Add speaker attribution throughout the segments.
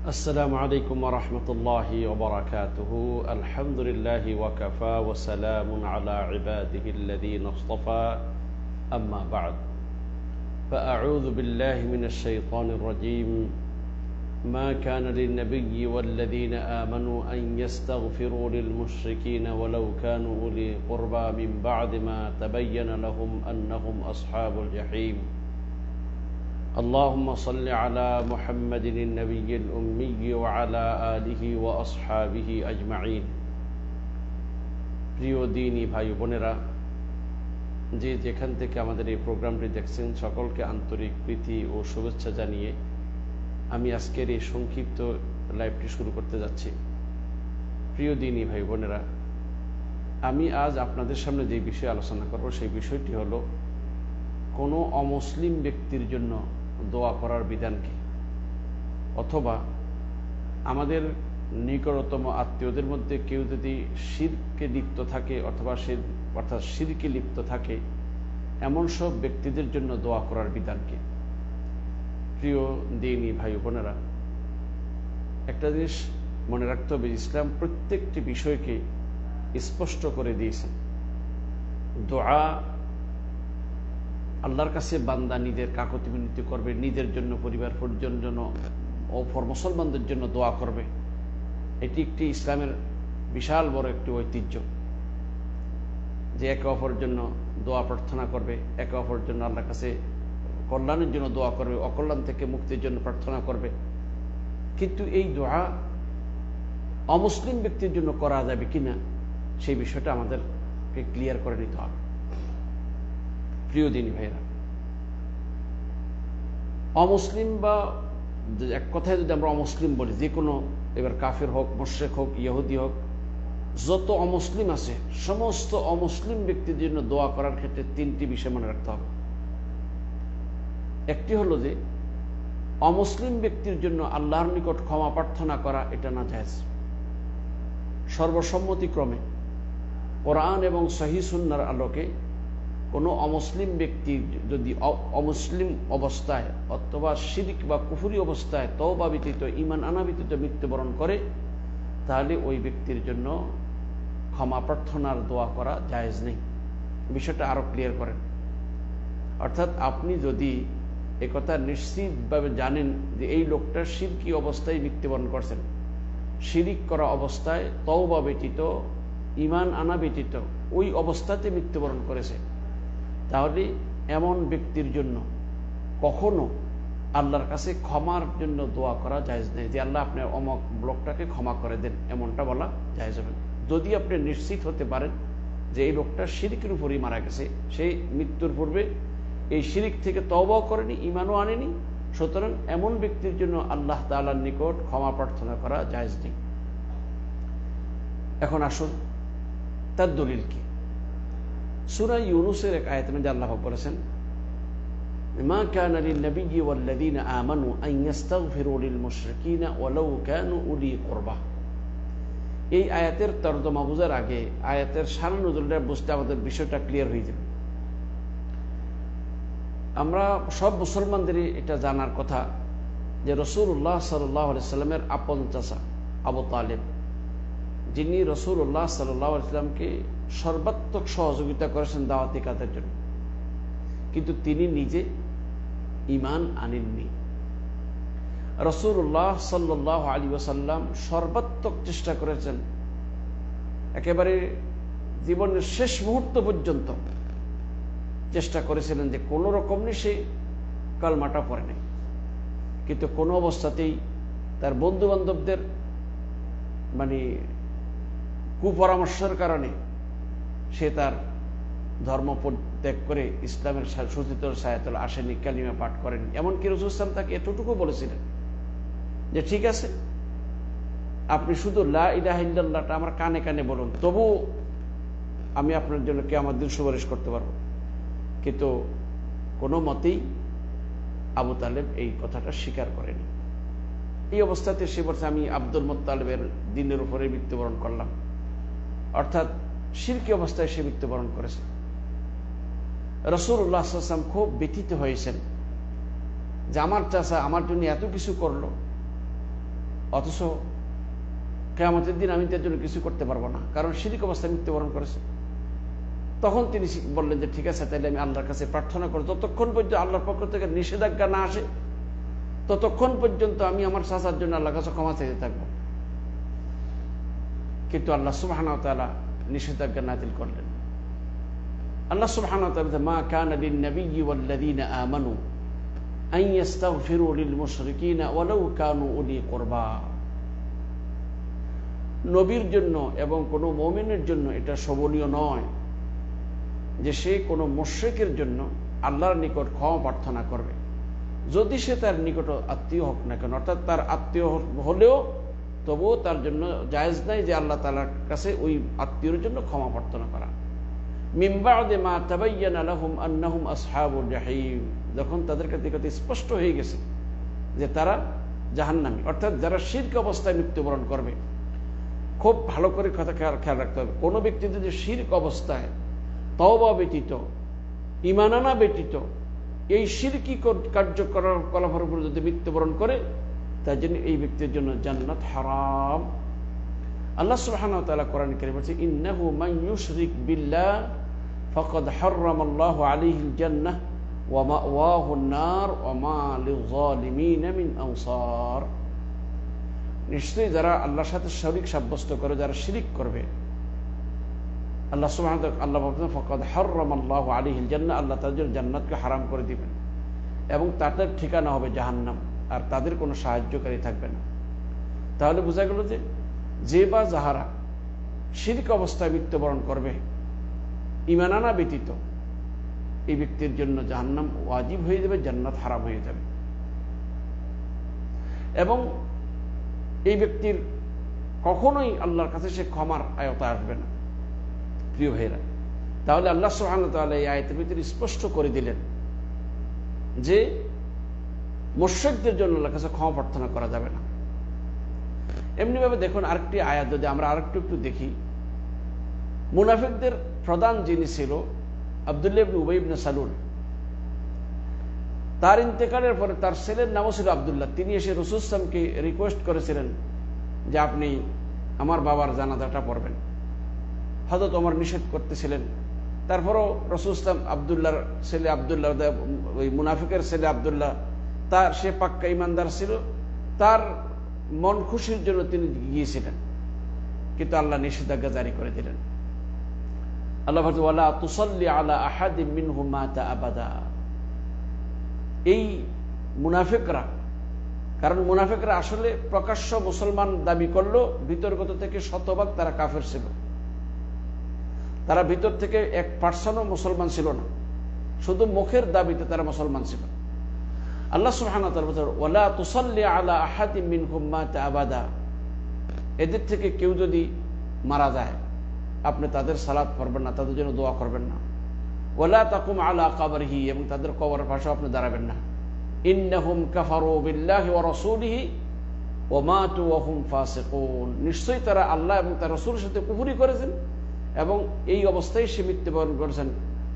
Speaker 1: السلام عليكم ورحمة الله وبركاته. الحمد لله وكفى وسلام على عباده الذين اصطفى. أما بعد فأعوذ بالله من الشيطان الرجيم. ما كان للنبي والذين آمنوا أن يستغفروا للمشركين ولو كانوا أولي قربى من بعد ما تبين لهم أنهم أصحاب الجحيم. اللهم صل على محمد النبي الأمي وعلى آله وأصحابه أجمعين প্রিয় দিনী ভাই বোনেরা যে যেখান থেকে আমাদের এই প্রোগ্রামটি দেখছেন সকলকে আন্তরিক প্রীতি ও শুভেচ্ছা জানিয়ে আমি আজকের এই সংক্ষিপ্ত লাইভটি শুরু করতে যাচ্ছি প্রিয় দিনী ভাই বোনেরা আমি আজ আপনাদের সামনে যে বিষয়ে আলোচনা করব সেই বিষয়টি হলো কোনো অমুসলিম ব্যক্তির জন্য দোয়া করার বিধান কি? অথবা আমাদের নিকটতম আত্মীয়দের মধ্যে কেউ যদি শিরকে লিপ্ত থাকে অথবা সে, অর্থাৎ শিরকে লিপ্ত থাকে, এমন সব ব্যক্তিদের জন্য দোয়া করার বিধানকে প্রিয় দিনী ভাই বোনেরা, একটা জিনিস মনে রাখতে হবে, ইসলাম প্রত্যেকটি বিষয়কে স্পষ্ট করে দিয়েছেন দোয়া আল্লাহর কাছে বান্দা নিজের কাকতি মিনতি করবে, নিজের জন্য পরিবার পরিজন জন্য অপর মুসলমানদের জন্য দোয়া করবে। এটি একটি ইসলামের বিশাল বড় একটি ঐতিহ্য যে একে অপরের জন্য দোয়া প্রার্থনা করবে, একে অপরের জন্য আল্লাহর কাছে কল্যাণের জন্য দোয়া করবে, অকল্যাণ থেকে মুক্তির জন্য প্রার্থনা করবে। কিন্তু এই দোয়া অমুসলিম ব্যক্তির জন্য করা যাবে কিনা, সেই বিষয়টা আমাদেরকে ক্লিয়ার করে নিতে হবে। প্রিয় দিনী ভাইরা অমুসলিম বা এক কথায় যদি আমরা অমুসলিম বলি, যে কোনো এবার কাফের হোক, মোশেক হোক, ইহুদি হোক, যত অমুসলিম আছে, সমস্ত অমুসলিম ব্যক্তির জন্য দোয়া করার ক্ষেত্রে তিনটি বিষয় মনে রাখতে হবে। একটি হলো যে, অমুসলিম ব্যক্তির জন্য আল্লাহর নিকট ক্ষমা প্রার্থনা করা এটা না জায়জ সর্বসম্মতিক্রমে কোরআন এবং সহি সুন্নার আলোকে কোনো অমুসলিম ব্যক্তি যদি অমুসলিম অবস্থায় অথবা শিরিক বা কুফুরি অবস্থায় তওবা ব্যতীত ইমান আনা ব্যতীত মৃত্যুবরণ করে, তাহলে ওই ব্যক্তির জন্য ক্ষমা প্রার্থনার দোয়া করা জায়েজ নেই। বিষয়টা আরও ক্লিয়ার করেন। অর্থাৎ আপনি যদি একথা নিশ্চিতভাবে জানেন যে এই লোকটা শিরকি অবস্থায় মৃত্যুবরণ করছেন, শিরিক করা অবস্থায় তওবা ব্যতীত ইমান আনা ব্যতীত, ওই অবস্থাতে মৃত্যুবরণ করেছে তাহলে এমন ব্যক্তির জন্য কখনো আল্লাহর কাছে ক্ষমার জন্য দোয়া করা জায়জ নেই। যে আল্লাহ আপনার অমক লোকটাকে ক্ষমা করে দেন, এমনটা বলা জায়জ হবে। যদি আপনি নিশ্চিত হতে পারেন যে এই লোকটা শিরিকের উপরই মারা গেছে সেই মৃত্যুর পূর্বে এই শিরিক থেকে তবাও করেনি ইমানও আনেনি, সুতরাং এমন ব্যক্তির জন্য আল্লাহ তালার নিকট ক্ষমা প্রার্থনা করা জায়জ নেই। এখন আসুন, তার দলিল কি? সুরা ইউনুসের এক আয়াত মধ্যে আল্লাহ বলেছেন ما كان للنبي والذين آمنوا أن يستغفروا للمشركين ولو كانوا أولي قربى এই আয়াতের তর্জমা বোঝার আগে আয়াতের সারা নজরটা বুঝতে আমাদের বিষয়টা ক্লিয়ার হয়ে যাবে আমরা সব মুসলমানদেরই এটা জানার কথা যে রসুল্লাহ সাল্লামের আপন চাষা আবু তালেব যিনি রসুল্লাহ সাল্লামকে সর্বাত্মক সহযোগিতা করেছেন দাওয়াতি কাজের জন্য? কিন্তু তিনি নিজে ইমান আনেননি। রসুল্লাহ সাল্লাহ আলী ওসাল্লাম সর্বাত্মক চেষ্টা করেছেন একেবারে জীবনের শেষ মুহূর্ত পর্যন্ত চেষ্টা করেছিলেন যে কোনো রকমই সে কালমাটা পড়ে নেই। কিন্তু কোনো অবস্থাতেই তার বন্ধু বান্ধবদের মানে কুপরামর্শের কারণে সে তার ধর্ম ত্যাগ করে ইসলামের সূচিত সায়াতল আসেনি কালিমা পাঠ করেন। এমনকি রসুল ইসলাম তাকে এতটুকু বলেছিলেন যে, ঠিক আছে, আপনি শুধু লা ইলাহিল্লাহটা আমার কানে কানে বলুন, তবু আমি আপনার জন্য কে আমার দিন সুপারিশ করতে পারব। কিন্তু কোনো মতেই আবু তালেব এই কথাটা স্বীকার করেনি। এই অবস্থাতে সে বলছে, আমি আব্দুল মোত্তালেবের দিনের উপরে মৃত্যুবরণ করলাম। অর্থাৎ শিরকি অবস্থায় সে মৃত্যুবরণ করেছে। রসুল্লাহ আসলাম খুব ব্যথিত হয়েছেন যে আমার চাষা আমার জন্য এত কিছু করল, অথচ কেয়ামতের দিন আমি তার জন্য কিছু করতে পারব না, কারণ শিরিক অবস্থায় মৃত্যুবরণ করেছে। তখন তিনি বললেন যে, ঠিক আছে তাহলে আমি আল্লাহর কাছে প্রার্থনা করি ততক্ষণ পর্যন্ত আল্লাহর পক্ষ থেকে নিষেধাজ্ঞা না আসে, ততক্ষণ পর্যন্ত আমি আমার চাচার জন্য আল্লাহর কাছে ক্ষমা চাইতে থাকব। কিন্তু আল্লাহ সুবাহান তালা নিষেধাজ্ঞা নাতিল করলেন। আল্লাহ নবীর জন্য এবং কোনো মমিনের জন্য এটা শোভনীয় নয় যে সে কোনো মুশ্রিকের জন্য আল্লাহর নিকট ক্ষমা প্রার্থনা করবে। যদি সে তার নিকট আত্মীয় হোক না কেন, অর্থাৎ তার আত্মীয় হলেও তবুও তার জন্য জায়েজ নাই যে আল্লাহ তালার কাছে ওই আত্মীয়র জন্য ক্ষমা প্রার্থনা করা। মিম্বাদে মা তাবাইয়ান আলাহুম আন্নাহুম আসহাবুল জাহিম। যখন তাদের কাছে স্পষ্ট হয়ে গেছে যে তারা জাহান্নামী, অর্থাৎ যারা শির্ক অবস্থায় মৃত্যুবরণ করবে, খুব ভালো করে কথা খেয়াল রাখতে হবে। কোনো ব্যক্তি যদি শির্ক অবস্থায় তওবা ব্যতীত ইমানানা ব্যতীত, এই শিরকি কার্যকলাপের উপর যদি মৃত্যুবরণ করে তাই জন্য এই ব্যক্তির জন্য জান্নাত হারাম। আল্লাহ সুবহান কোরআন কেড়ে বলছে, ইন্নাহু মাইয়ুশরিক বিল্লাহ ফকদ হরম আল্লাহ আলিহিল জান্নাহ ওয়ামা ওয়াহুন্নার ওমা লিমিন আনসার। নিশ্চয়ই যারা আল্লাহর সাথে শরিক সাব্যস্ত করে, যারা শিরিক করবে, আল্লাহ সুবাহ আল্লাহ ফকদ হরম আল্লাহ আলিহিল জান্না আল্লাহ তাদের জান্নাতকে হারাম করে দিবেন এবং তাদের ঠিকানা হবে জাহান্নাম। আর তাদের কোনো সাহায্যকারী থাকবে না। তাহলে বোঝা গেল যে যে বা যাহারা শিরিক অবস্থায় মৃত্যুবরণ করবে ইমানানা ব্যতীত, এই ব্যক্তির জন্য জাহান্নাম ওয়াজিব হয়ে যাবে, জান্নাত হারাম হয়ে যাবে। এবং এই ব্যক্তির কখনোই আল্লাহর কাছে সে ক্ষমার আয়তা আসবে না। প্রিয় ভাইরা তাহলে আল্লাহ সুহান তাহলে এই আয়তের ভিতরে স্পষ্ট করে দিলেন যে মোর্শেকদের জন্য আল্লাহ কাছে ক্ষমা প্রার্থনা করা যাবে না। এমনিভাবে দেখুন আরেকটি আয়াত যদি আমরা আরেকটু একটু দেখি। মুনাফিকদের প্রধান যিনি ছিল আবদুল্লাহ উবাইবনে সালুল। তার ইন্তেকালের পরে তার ছেলের নামও ছিল আবদুল্লাহ। তিনি এসে রসুলামকে রিকোয়েস্ট করেছিলেন যে আপনি আমার বাবার জানাজাটা পড়বেন। হজরত ওমর নিষেধ করতেছিলেন। তারপরও রসুল ইসলাম আবদুল্লাহর ছেলে আবদুল্লাহ, ওই মুনাফিকের ছেলে আবদুল্লাহ তার সে পাক্কা ইমানদার ছিল, তার মন খুশির জন্য তিনি গিয়েছিলেন। কিন্তু আল্লাহ নিষেধাজ্ঞা জারি করে দিলেন। আল্লাহ ওয়ালা তুসল্লি আলা আহাদি মিনহু মাতা আবাদা। এই মুনাফিকরা, কারণ মুনাফিকরা আসলে প্রকাশ্য মুসলমান দাবি করল বিতর্কত থেকে শতভাগ তারা কাফের ছিল। তারা ভিতর থেকে এক পার্সেন্টও মুসলমান ছিল না। শুধু মুখের দাবিতে তারা মুসলমান ছিল। আল্লাহ সুহান ওলা তুসল্লি আলা আহাদি মিন আবাদা। এদের থেকে কেউ যদি মারা যায়, আপনি তাদের সালাদ করবেন না, তাদের জন্য দোয়া করবেন না। ওলা তাকুম আলা কাবরহি, এবং তাদের কবরের পাশে আপনি দাঁড়াবেন না। ইন্নাহুম কাফারু বিল্লাহি ওয়া রাসূলিহি ওয়া মাতু ওয়া হুম ফাসিকুন। নিশ্চয়ই তারা আল্লাহ এবং তার রাসূলের সাথে কুফরি করেছেন এবং এই অবস্থায় সে মৃত্যুবরণ করেছেন।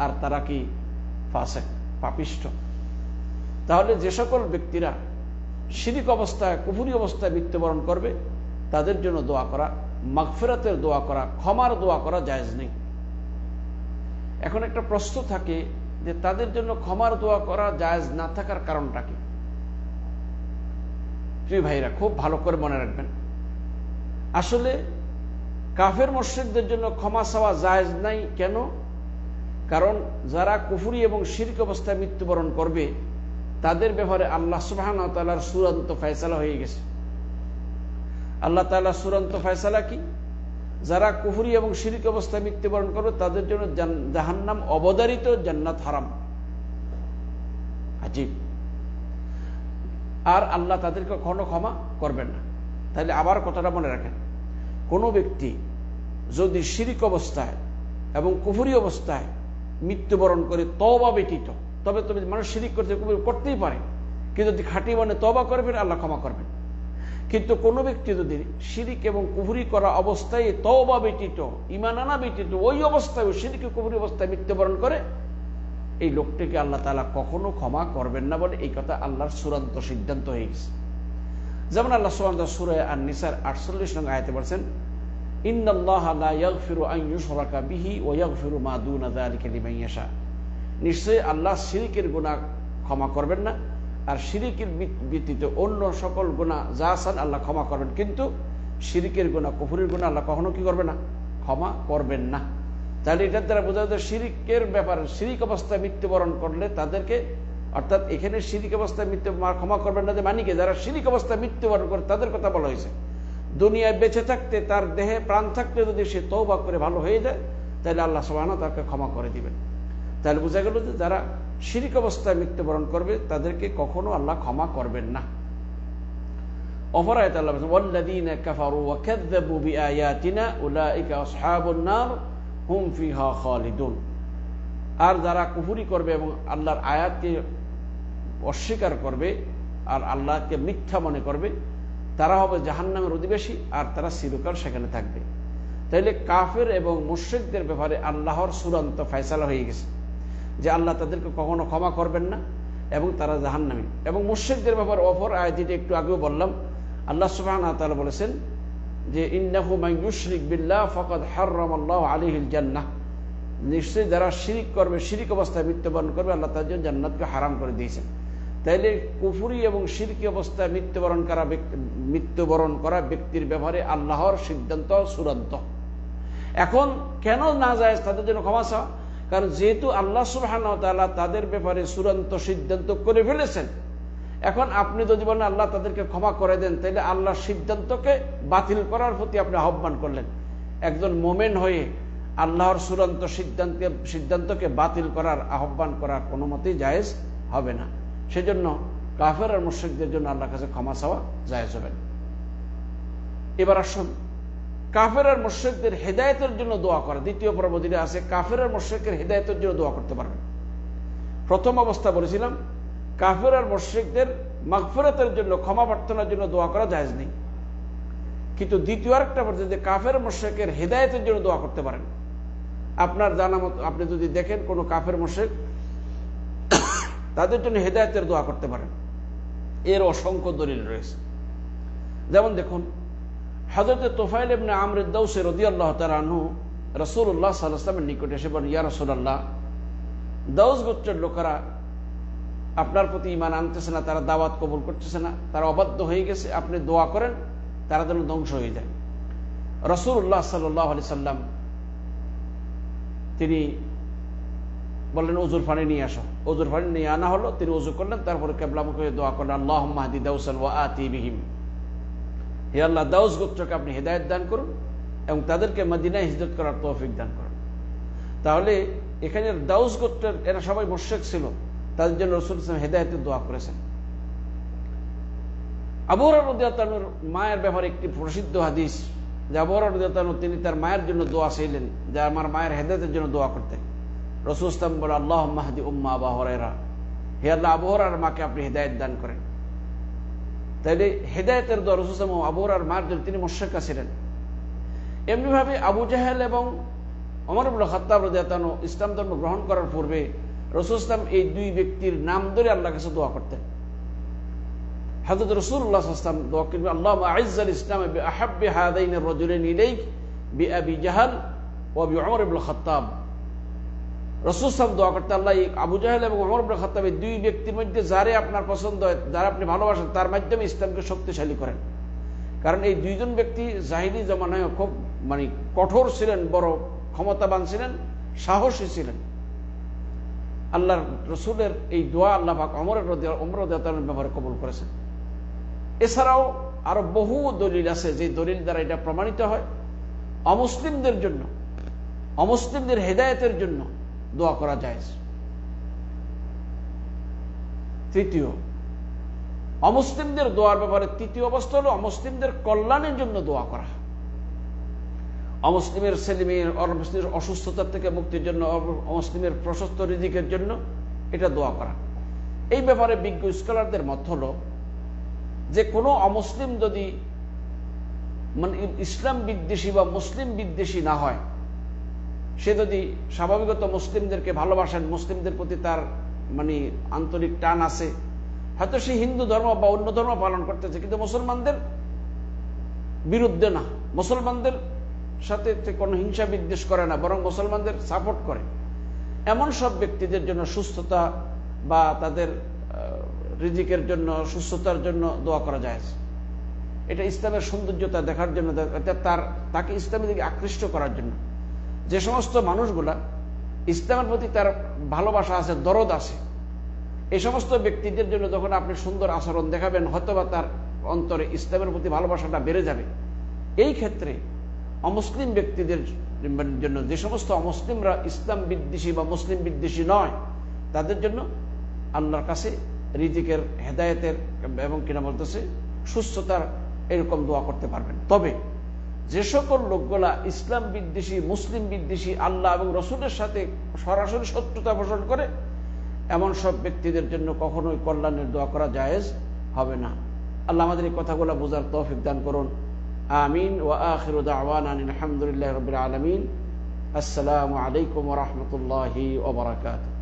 Speaker 1: আর তারা কি ফাসেক, পাপিষ্ট? তাহলে যে সকল ব্যক্তিরা শিরিক অবস্থায়, কুফুরি অবস্থায় মৃত্যুবরণ করবে, তাদের জন্য দোয়া করা, মাগফেরাতের দোয়া করা, ক্ষমার দোয়া করা জায়েজ নেই। এখন একটা প্রশ্ন থাকে যে তাদের জন্য ক্ষমার দোয়া করা জায়জ না থাকার কারণটা কি? প্রিয় ভাইরা, খুব ভালো করে মনে রাখবেন। আসলে কাফের মসজিদদের জন্য ক্ষমা চাওয়া জায়জ নাই। কেন? কারণ যারা কুফুরি এবং শির্ক অবস্থায় মৃত্যুবরণ করবে তাদের ব্যাপারে আল্লাহ সুবাহান তালার চূড়ান্ত ফয়সালা হয়ে গেছে। আল্লাহ তালা চূড়ান্ত ফয়সালা কি? যারা কুফুরি এবং শিরিক অবস্থায় মৃত্যুবরণ করবে, তাদের জন্য জাহান্নাম অবদারিত জান্নাত হারাম। আজীব। আর আল্লাহ তাদেরকে কখনো ক্ষমা করবেন না। তাহলে আবার কথাটা মনে রাখেন। কোনো ব্যক্তি যদি শিরিক অবস্থায় এবং কুফুরি অবস্থায় মৃত্যুবরণ করে তবা ব্যতীত তবে তুমি মানুষ শিরিক করতে করতেই পারে। কিন্তু যদি খাটি মানে তবা করবেন, আল্লাহ ক্ষমা করবেন। কিন্তু কোনো ব্যক্তি যদি শিরিক এবং কুফুরি করা অবস্থায় তবা ব্যতীত ইমানানা ব্যতীত, ওই অবস্থায় শিরিক কুফুরি অবস্থায় মৃত্যুবরণ করে, এই লোকটিকে আল্লাহ তালা কখনো ক্ষমা করবেন না বলে এই কথা আল্লাহর চূড়ান্ত সিদ্ধান্ত হয়ে গেছে। যেমন আল্লাহ সুবহান সুরে আর নিসার আটচল্লিশ নং আয়াতে পারছেন ইন্নাল্লাহ লা ইয়াগফিরু আন ইউশরাকা বিহি ওয়া ইয়াগফিরু মা দুনা যালিকা লিমান ইয়াশা। নিশ্চয়ই আল্লাহ শিরিকের গুনাহ ক্ষমা করবেন না, আর শিরিকের ভিত্তিত অন্য সকল গুণা যা আসান আল্লাহ ক্ষমা করবেন। কিন্তু শিরিকের গুণা কুফুরের গুণা আল্লাহ কখনো কি করবে না? ক্ষমা করবেন না। তাহলে এটার দ্বারা বোঝা যায় শিরিকের ব্যাপার, শিরিক অবস্থায় মৃত্যুবরণ করলে তাদেরকে, অর্থাৎ এখানে শিরিক অবস্থায় মৃত্যু ক্ষমা করবেন না যে মানিকে, যারা শিরিক অবস্থায় মৃত্যুবরণ করে তাদের কথা বলা হয়েছে। দুনিয়ায় বেঁচে থাকতে, তার দেহে প্রাণ থাকতে যদি সে তৌবা করে ভালো হয়ে যায়, তাহলে আল্লাহ সবান তাকে ক্ষমা করে দিবেন। তাহলে বোঝা গেল যে যারা শিরিক অবস্থায় মৃত্যুবরণ করবে, তাদেরকে কখনো আল্লাহ ক্ষমা করবেন না। অপরায়ত হুম ফিহা আর যারা কুফুরি করবে এবং আল্লাহর আয়াতকে অস্বীকার করবে আর আল্লাহকে মিথ্যা মনে করবে, তারা হবে জাহান্নামের অধিবেশী আর তারা চিরকাল সেখানে থাকবে। তাইলে কাফের এবং মুশ্রিকদের ব্যাপারে আল্লাহর চূড়ান্ত ফয়সালা হয়ে গেছে। যে আল্লাহ তাদেরকে কখনো ক্ষমা করবেন না এবং তারা জাহান্নামী। এবং মুশ্রিকদের ব্যাপারে অপর আয়াত একটু আগেও বললাম, আল্লাহ সুবাহ তাআলা বলেছেন যে, ইন্নাহু ইউশরিক বিল্লাহ ফাকাদ হাররামাল্লাহু আলাইহিল জান্নাহ। নিশ্চয়ই যারা শিরিক করবে, শিরিক অবস্থায় মৃত্যুবরণ করবে, আল্লাহ জন্য জান্নাতকে হারাম করে দিয়েছেন। তাইলে কুফুরি এবং শিরকি অবস্থায় মৃত্যুবরণ করা মৃত্যুবরণ করা ব্যক্তির ব্যাপারে আল্লাহর সিদ্ধান্ত চূড়ান্ত। এখন কেন না যায় তাদের জন্য ক্ষমা চাওয়া? কারণ যেহেতু আল্লাহ সুবহান তাদের ব্যাপারে চূড়ান্ত সিদ্ধান্ত করে ফেলেছেন, এখন আপনি যদি বলেন আল্লাহ তাদেরকে ক্ষমা করে দেন, তাহলে আল্লাহর সিদ্ধান্তকে বাতিল করার প্রতি আপনি আহ্বান করলেন। একজন মোমেন হয়ে আল্লাহর চূড়ান্ত সিদ্ধান্ত, সিদ্ধান্তকে বাতিল করার আহ্বান করা কোনো মতেই জায়েজ হবে না। সেজন্য কাফের আর মুশ্রিকদের জন্য আল্লাহর কাছে ক্ষমা চাওয়া জায়েজ হবে না। এবার আসুন কাফের আর মুশ্রিকদের হেদায়তের জন্য দোয়া করা। দ্বিতীয় পর্ব যেটা আছে, কাফের আর মুশ্রিকের হেদায়তের জন্য দোয়া করতে পারবেন প্রথম অবস্থা বলেছিলাম, কাফের আর মুশ্রিকদের মাগফিরাতের জন্য, ক্ষমা প্রার্থনার জন্য দোয়া করা জায়েজ নেই। কিন্তু দ্বিতীয় আরেকটা বলছে যে কাফের মুশ্রিকের হেদায়তের জন্য দোয়া করতে পারেন। আপনার জানা মতো, আপনি যদি দেখেন কোনো কাফের মুশ্রিক তাদের জন্য হেদায়তের দোয়া করতে পারেন। এর অসংখ্য দলিল রয়েছে। যেমন দেখুন হজরত তোফাইল এমনি আমরুদ্দৌসে রদি আল্লাহ তালু রসুল্লাহ সাল্লামের নিকটে এসে বলেন, ইয়া রসুল্লাহ দাউস গোত্রের লোকেরা আপনার প্রতি ইমান আনতেছে না, তারা দাওয়াত কবুল করতেছে না, তারা অবাধ্য হয়ে গেছে, আপনি দোয়া করেন, তারা যেন ধ্বংস হয়ে যায়। রসুল্লাহ সাল্লাহ আলি সাল্লাম তিনি বললেন অজুর পানি নিয়ে আসো। অজুর পানি নিয়ে আনা হলো, তিনি অজু করলেন, তারপরে কেবলামুখে দোয়া করলেন আল্লাহ মাহাদি দাউসান ও আতি বিহিম। হে আল্লাহ দাউস গোত্রকে আপনি হেদায়ত দান করুন এবং তাদেরকে মদিনায় হিজরত করার তৌফিক দান করুন। তাহলে এখানে দাউস গোত্রের, এরা সবাই মোশেক ছিল, তাদের জন্য রসুল ইসলাম হেদায়তের দোয়া করেছেন। আবহাওয়া রদিয়াতানুর মায়ের ব্যাপারে একটি প্রসিদ্ধ হাদিস, যে আবহাওয়া রদিয়াতানু তিনি তার মায়ের জন্য দোয়া চাইলেন, যে আমার মায়ের হেদায়তের জন্য দোয়া করতেন রসুল ইসলাম বলে আল্লাহ মাহাদি উম্মা আবাহরেরা হে আল্লাহ আবহাওয়ার মাকে আপনি হেদায়ত দান করেন। তাইলে হেদায়তের দোয়া রসুল ইসলাম আবহাওয়ার মায়ের জন্য তিনি মোশেকা ছিলেন। এমনিভাবে আবু জাহেল এবং অমরবুল খত্তাব রদিয়াতানু ইসলাম ধর্ম গ্রহণ করার পূর্বে রসুল ইসলাম এই দুই ব্যক্তির নাম ধরে আল্লাহ কাছে দোয়া করতেন। হজরত রসুল্লাহ ইসলাম দোয়া করবেন আল্লাহ আইজাল ইসলাম আহাব্বে হাদাইনের রজুলেন ইলেইক বি আবি জাহাল ও আবি অমর ইবুল খত্তাব। রসুল ইসলাম দোয়া করতে, আল্লাহ আবু জাহেল এবং অমর এই দুই ব্যক্তির মধ্যে যারে আপনার পছন্দ হয়, যারা আপনি ভালোবাসেন, তার মাধ্যমে ইসলামকে শক্তিশালী করেন। কারণ এই দুইজন ব্যক্তি জাহিদি জমানায় খুব মানে কঠোর ছিলেন, বড় ক্ষমতাবান ছিলেন, সাহসী ছিলেন। আল্লাহর রসুলের এই দোয়া আল্লাহ অমরের অমরদাতার ব্যাপারে কবুল করেছেন। এছাড়াও আরও বহু দলিল আছে, যে দলিল দ্বারা এটা প্রমাণিত হয়। অমুসলিমদের জন্য, অমুসলিমদের হেদায়তের জন্য দোয়া করা যায় তৃতীয়, অমুসলিমদের দোয়ার ব্যাপারে তৃতীয় অবস্থা হলো অমুসলিমদের কল্যাণের জন্য দোয়া করা। অমুসলিমের ছেলেমেয়ের অমুসলিমের অসুস্থতার থেকে মুক্তির জন্য অমুসলিমের প্রশস্ত রিদিকের জন্য এটা দোয়া করা। এই ব্যাপারে বিজ্ঞ স্কলারদের মত হলো যে কোনো অমুসলিম যদি মানে ইসলাম বিদ্বেষী বা মুসলিম বিদ্বেষী না হয় সে যদি স্বাভাবিকত মুসলিমদেরকে ভালোবাসেন, মুসলিমদের প্রতি তার মানে আন্তরিক টান আছে, হয়তো সে হিন্দু ধর্ম বা অন্য ধর্ম পালন করতেছে, কিন্তু মুসলমানদের বিরুদ্ধে না। মুসলমানদের সাথে কোনো হিংসা বিদ্বেষ করে না, বরং মুসলমানদের সাপোর্ট করে। এমন সব ব্যক্তিদের জন্য সুস্থতা বা তাদের রিজিকের জন্য, সুস্থতার জন্য দোয়া করা যায় এটা ইসলামের সৌন্দর্যতা দেখার জন্য তার, তাকে ইসলামের দিকে আকৃষ্ট করার জন্য। যে সমস্ত মানুষগুলা ইসলামের প্রতি তার ভালোবাসা আছে, দরদ আছে, এই সমস্ত ব্যক্তিদের জন্য যখন আপনি সুন্দর আচরণ দেখাবেন, হয়তোবা তার অন্তরে ইসলামের প্রতি ভালোবাসাটা বেড়ে যাবে। এই ক্ষেত্রে অমুসলিম ব্যক্তিদের জন্য যে সমস্ত অমুসলিমরা ইসলাম বিদ্বেষী বা মুসলিম বিদ্বেষী নয়, তাদের জন্য আল্লাহর কাছে রিজিকের হেদায়েতের এবং কিনা বলতেছে, সুস্থতার এরকম দোয়া করতে পারবেন। তবে যে সকল লোকগুলা ইসলাম বিদ্বেষী, মুসলিম বিদ্বেষী, আল্লাহ এবং রসুলের সাথে সরাসরি শত্রুতা পোষণ করে, এমন সব ব্যক্তিদের জন্য কখনোই কল্যাণের দোয়া করা জায়েজ হবে না। আল্লাহ আমাদের এই কথাগুলো বোঝার তৌফিক দান করুন। আমিন। ওয়া আখিরু দাওয়ানা আলহামদুলিল্লাহ রবিল আলমিন। আসসালামু আলাইকুম রহমতুল্লাহি ওবরাকাতুহ